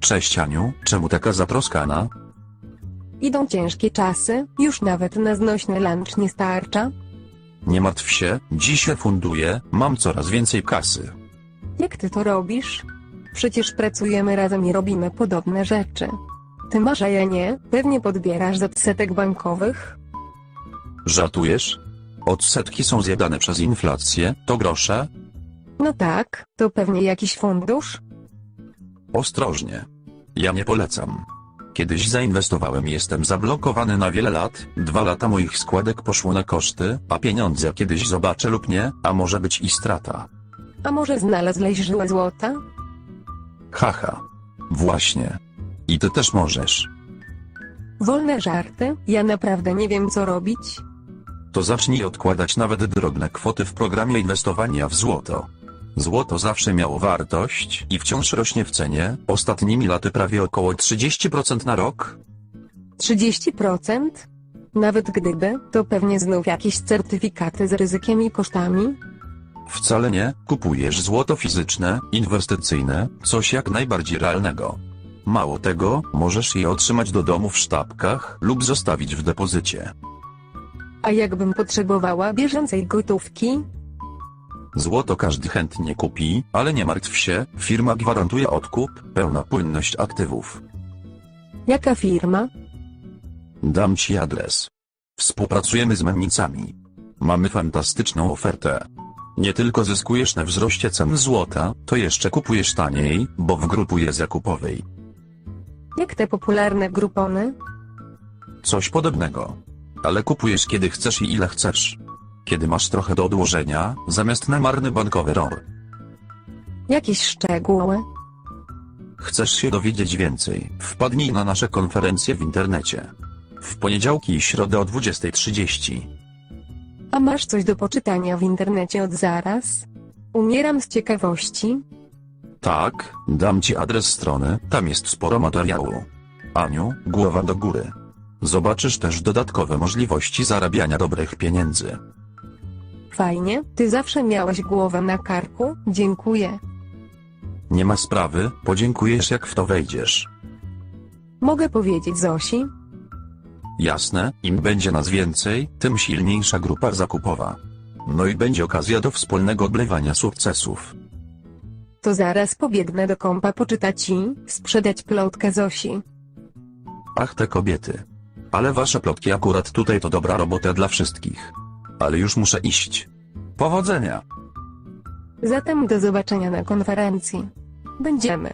Cześć Aniu, czemu taka zatroskana? Idą ciężkie czasy, już nawet na znośny lunch nie starcza. Nie martw się, dzisiaj funduję, mam coraz więcej kasy. Jak ty to robisz? Przecież pracujemy razem i robimy podobne rzeczy. Ty masz, a ja nie, pewnie podbierasz z odsetek bankowych? Żartujesz? Odsetki są zjadane przez inflację, to grosze? No tak, to pewnie jakiś fundusz? Ostrożnie. Ja nie polecam. Kiedyś zainwestowałem i jestem zablokowany na wiele lat, dwa lata moich składek poszło na koszty, a pieniądze kiedyś zobaczę lub nie, a może być i strata. A może znalazłeś żyłę złota? Haha. Właśnie. I ty też możesz. Wolne żarty, ja naprawdę nie wiem co robić. To zacznij odkładać nawet drobne kwoty w programie inwestowania w złoto. Złoto zawsze miało wartość i wciąż rośnie w cenie, ostatnimi laty prawie około 30% na rok. 30%? Nawet gdyby, to pewnie znów jakieś certyfikaty z ryzykiem i kosztami? Wcale nie, kupujesz złoto fizyczne, inwestycyjne, coś jak najbardziej realnego. Mało tego, możesz je otrzymać do domu w sztabkach lub zostawić w depozycie. A jakbym potrzebowała bieżącej gotówki? Złoto każdy chętnie kupi, ale nie martw się, firma gwarantuje odkup, pełna płynność aktywów. Jaka firma? Dam ci adres. Współpracujemy z mennicami. Mamy fantastyczną ofertę. Nie tylko zyskujesz na wzroście cen złota, to jeszcze kupujesz taniej, bo w grupuje zakupowej. Jak te popularne grupony? Coś podobnego. Ale kupujesz kiedy chcesz i ile chcesz. Kiedy masz trochę do odłożenia, zamiast na marny bankowy ROR. Jakieś szczegóły? Chcesz się dowiedzieć więcej? Wpadnij na nasze konferencje w internecie. W poniedziałki i środę o 20.30. A masz coś do poczytania w internecie od zaraz? Umieram z ciekawości. Tak, dam ci adres strony, tam jest sporo materiału. Aniu, głowa do góry. Zobaczysz też dodatkowe możliwości zarabiania dobrych pieniędzy. Fajnie, ty zawsze miałeś głowę na karku, dziękuję. Nie ma sprawy, podziękujesz jak w to wejdziesz. Mogę powiedzieć Zosi? Jasne, im będzie nas więcej, tym silniejsza grupa zakupowa. No i będzie okazja do wspólnego odblewania sukcesów. To zaraz pobiegnę do kompa poczytać i sprzedać plotkę Zosi. Ach te kobiety. Ale wasze plotki akurat tutaj to dobra robota dla wszystkich. Ale już muszę iść. Powodzenia! Zatem do zobaczenia na konferencji. Będziemy.